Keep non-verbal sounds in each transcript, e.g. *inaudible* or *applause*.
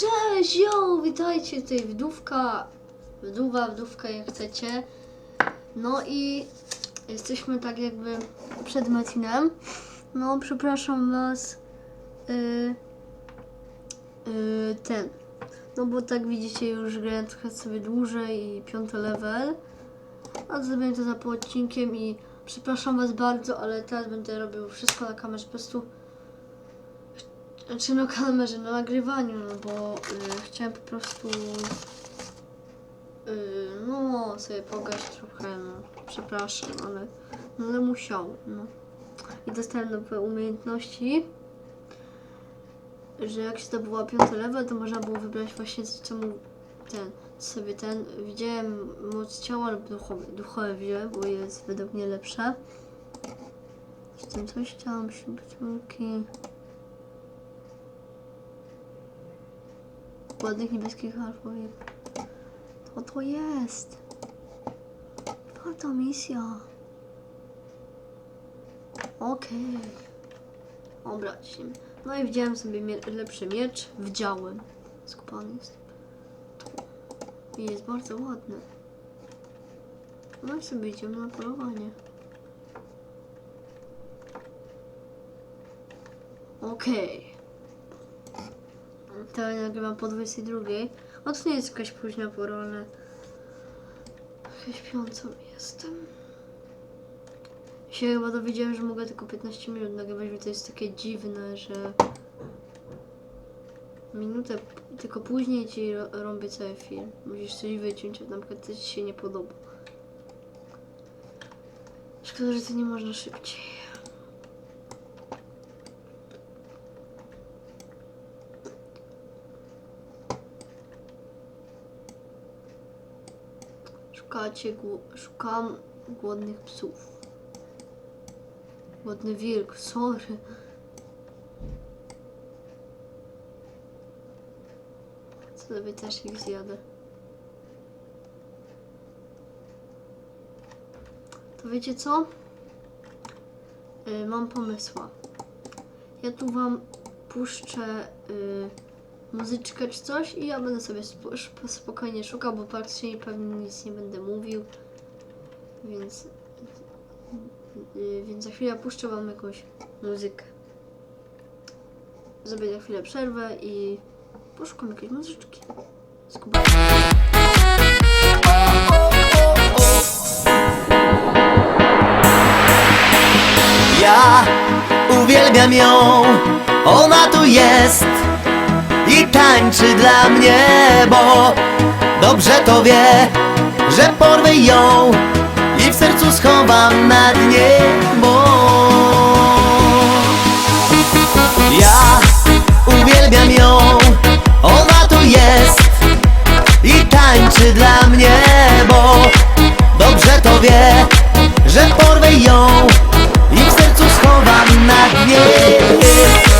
Cześć, yo, witajcie, tutaj wdówka, wdówa, wdówka jak chcecie. No i jesteśmy tak jakby przed Martinem. No, przepraszam was, yy, yy, ten, no bo tak widzicie już grałem trochę sobie dłużej i piąty level. A zrobiłem to za pół odcinkiem i przepraszam was bardzo, ale teraz będę robił wszystko na kamerze, po prostu znaczy na kamerze, na nagrywaniu, no bo y, chciałem po prostu y, no sobie pograć trochę, no przepraszam, ale, no, ale musiał, no. I dostałem nowe umiejętności, że jak się zdobyła piąty level, to można było wybrać właśnie co mu ten, sobie ten, widziałem moc ciała lub duchowe, duchowe wziąłem, bo jest według mnie lepsze. Z tym coś chciałam się butelki. Ładnych niebieskich harfowych. Co to jest? Czwarta misja. Okej. Dobra, lecimy. No i wziąłem sobie mie- lepszy miecz. Wdziałem. Skupany jest. I jest bardzo ładny. No i sobie idziemy na polowanie. Okej. To nagrywam po 22. O, to nie jest jakaś późna pora, ale... Śpiącą jestem. Się chyba dowiedziałem, że mogę tylko 15 minut nagrywać, bo to jest takie dziwne, że... Minutę, tylko później ci robię cały film. Musisz coś wyciąć, a na przykład coś ci się nie podoba. Szkoda, że to nie można szybciej. Szukacie, szukam głodnych psów. Głodny wilk, sorry. Co sobie też ich zjadę. To wiecie co? Y, mam pomysła. Ja tu wam puszczę y, muzyczkę czy coś i ja będę sobie spo, sp- spokojnie szukał, bo praktycznie pewnie nic nie będę mówił. Więc, yy, więc za chwilę puszczę wam jakąś muzykę. Zrobię za chwilę przerwę i poszukam jakiejś muzyczki. Skuba. Ja uwielbiam ją, ona tu jest i tańczy dla mnie, bo dobrze to wie, że porwę ją i w sercu schowam na dnie, ja uwielbiam ją, ona tu jest i tańczy dla mnie, bo dobrze to wie, że porwę ją i w sercu schowam na dnie.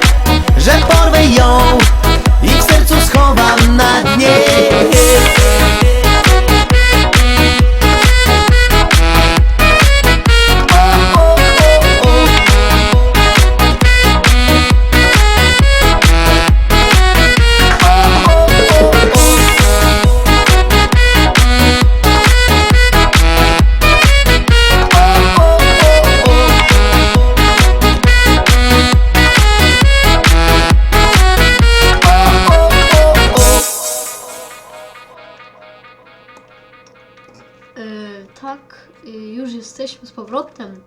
jesteśmy z powrotem.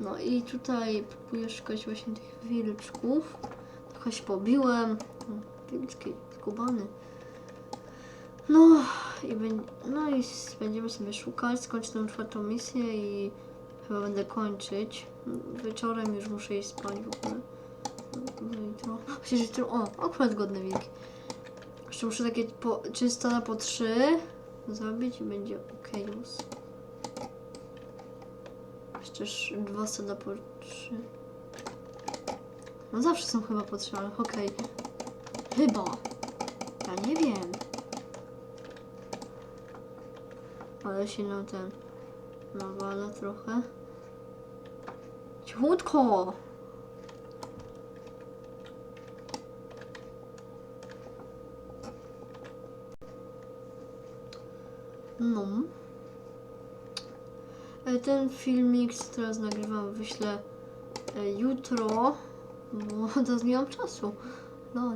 No i tutaj próbuję szukać właśnie tych wilczków. Trochę się pobiłem. Wilczki, skubany. No i, no i będziemy sobie szukać, skończę tą czwartą misję i chyba będę kończyć. Wieczorem już muszę iść spać w ogóle. Jutro. *laughs* Że jutro. O, akurat godne wilki. Jeszcze muszę takie po, 300 na po 3 zrobić i będzie ok już. Sz- dwa stada po 3. No zawsze są chyba po 3, ale okej. Chyba. Ja nie wiem. Ale się na ten nawala trochę. Cichutko! No. E, Ten filmik, co teraz nagrywam, wyślę e, jutro, bo *laughs* teraz nie mam czasu. No.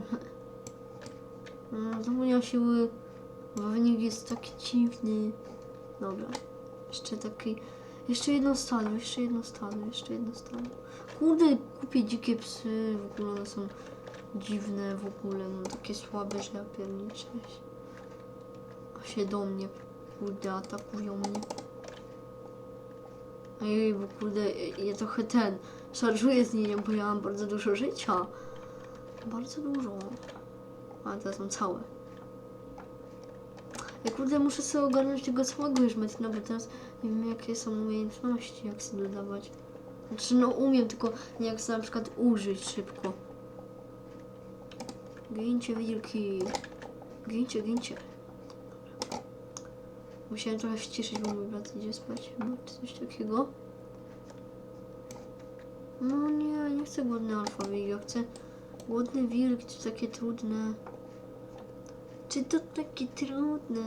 Nie mam siły, bo wynik jest taki dziwny. Dobra. Jeszcze taki... Jeszcze jedno stado, jeszcze jedno stado, jeszcze jedno stado. Kurde, kupię dzikie psy, w ogóle one są dziwne w ogóle, no takie słabe, że ja pierniczę. A się do mnie, kurde, atakują mnie. Ej, bo kurde, ja trochę ten, szarżuję z nim, bo ja mam bardzo dużo życia. Bardzo dużo. A teraz mam całe. Ja kurde, muszę sobie ogarnąć tego całego już Metina, bo teraz nie wiem jakie są umiejętności, jak sobie dodawać. Znaczy no umiem, tylko nie jak sobie na przykład użyć szybko. Gincie wilki. Gincie, gincie. Musiałem trochę ściszyć, bo mój brat idzie spać czy coś takiego. No nie, nie chcę głodny alfa wilk, ja chcę głodny wilk, czy takie trudne. Czy to takie trudne?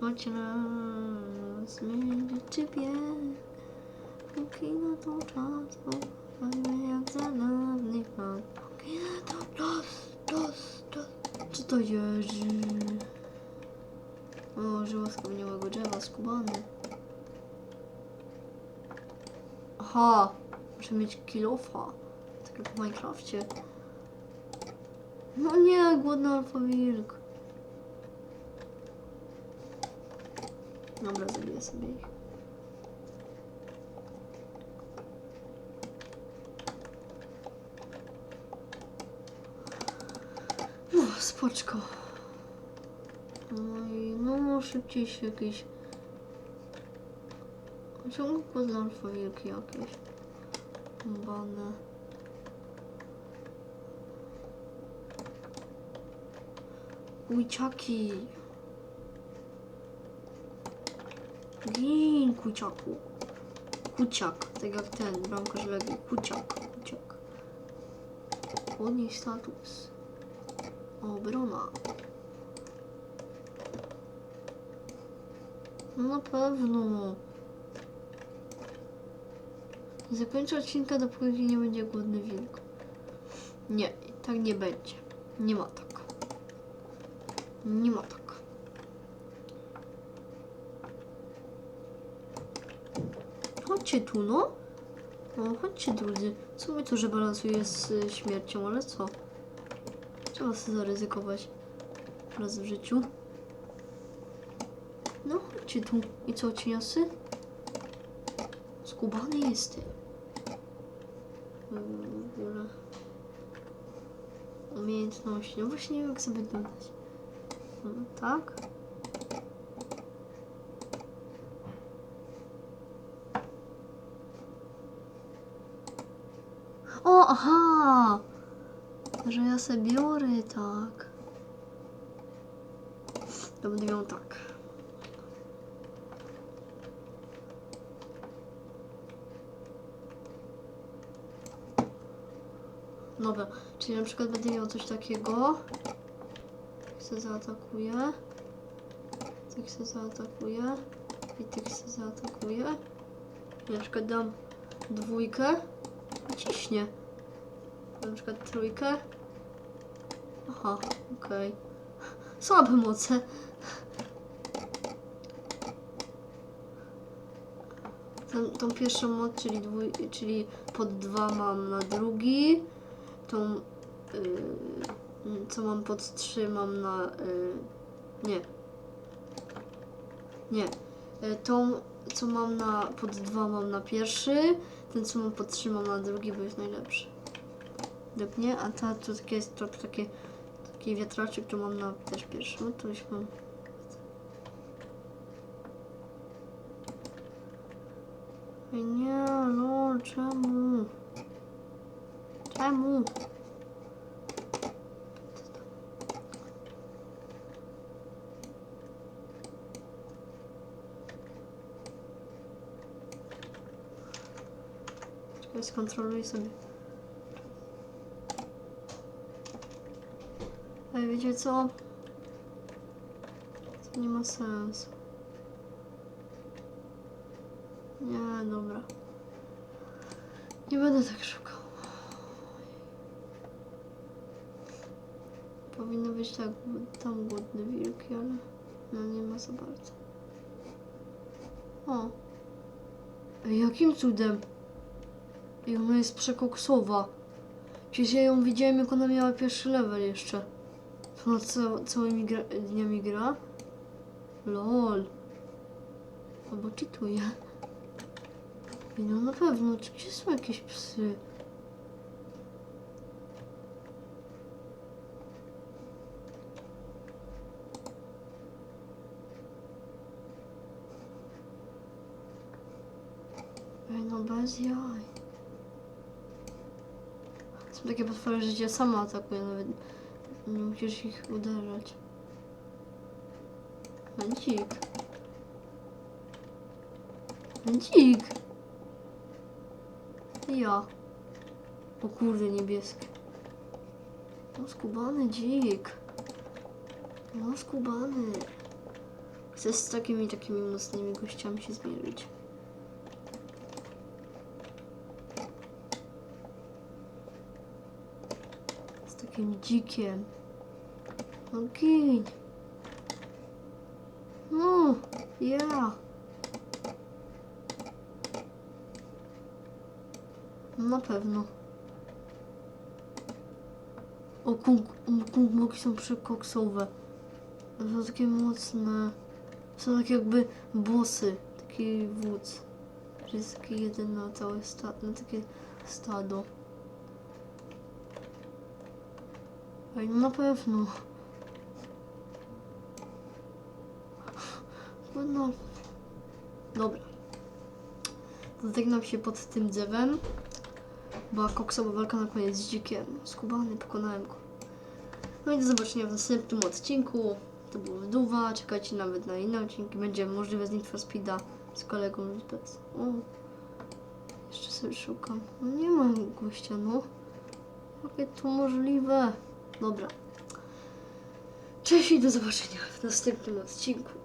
Choć raz będzie ciebie, póki na to czas, pokochajmy jak za dawnych lat. Póki na to czas, czas, czas. Co to jest? Skubany. Aha, muszę mieć kilofa. Tak jak w Minecrafcie. No nie, głodny alfa wilk. Dobra, zabiję sobie ich. No, spoczko. No i no, szybciej się jakieś... Ciągle poznam wielkie jakieś. Bane. Kujciaki. Gin, kuciaku. Kuciak, tak jak ten, bramkarz Legii. Kuciak, kuciak. Podnieś status. Obrona. No na pewno. Zakończę odcinka, dopóki nie będzie głodny wilk. Nie, tak nie będzie. Nie ma tak. Nie ma tak. Chodźcie tu, no. No, chodźcie drodzy. Co mi to, że balansuję z y, śmiercią, ale co? Trzeba sobie zaryzykować raz w życiu. No, chodźcie tu. I co, cieniasy? Skubany jestem. W ogóle. Umiejętności. No właśnie nie wiem, jak sobie dodać. Mm, Tak? O, aha! Że ja sobie biorę, tak. To będę miał tak. Dobra, czyli na przykład będę miał coś takiego. Jak się zaatakuje. Tak się zaatakuje. I tak się zaatakuje. Na przykład dam dwójkę. I ciśnie. Na przykład trójkę. Aha, okej. *laughs* Słabe moce. Tą, tą pierwszą moc, czyli, dwój, czyli pod dwa mam na drugi. Tą, yy, co mam pod mam na... Yy, nie. Nie. Yy, tą, co mam na pod dwa mam na pierwszy. Ten, co mam pod mam na drugi, bo jest najlepszy. Lub nie, a ta to takie jest to takie, taki wiatraczek, to mam na też pierwszy. No to już mam. Nie, no, czemu? Czemu? Czekaj, skontroluj sobie. Ej, wiecie co? To nie ma sensu. Nie, dobra. Nie będę tak Powinno być tak, tam głodny wilki, ale no nie ma za bardzo. O. Jakim cudem? I ona jest przekoksowa. Przecież ja ją widziałem, jak ona miała pierwszy level jeszcze. Ona ca- całymi gra- dniami gra? Lol. Albo czytuje. No na pewno, czy gdzie są jakieś psy? Ej, no bez jaj. Są takie potwory, że cię sama atakuje, nawet nie musisz ich uderzać. Męcik. Męcik. Ja. O kurde, niebieskie. No skubany dzik. No skubany. Chcę z takimi takimi mocnymi gościami się zmierzyć. Z takim dzikiem. No gin. No, ja. Na pewno. O, kung, kungmoki są przekoksowe. Są takie mocne. Są takie jakby bossy. Taki wódz. Taki jeden na całe stado. Na takie stado. Ej, no na pewno. No. Dobra. Zategnam się pod tym drzewem. Była koksowa walka na koniec z dzikiem. Skubany, pokonałem go. No i do zobaczenia w następnym odcinku. To było Wduwa. Czekajcie nawet na inne odcinki. Będzie możliwe z Need Speeda z kolegą bez. O. Jeszcze sobie szukam. No nie ma gościa, no. Jakie to możliwe? Dobra. Cześć i do zobaczenia w następnym odcinku.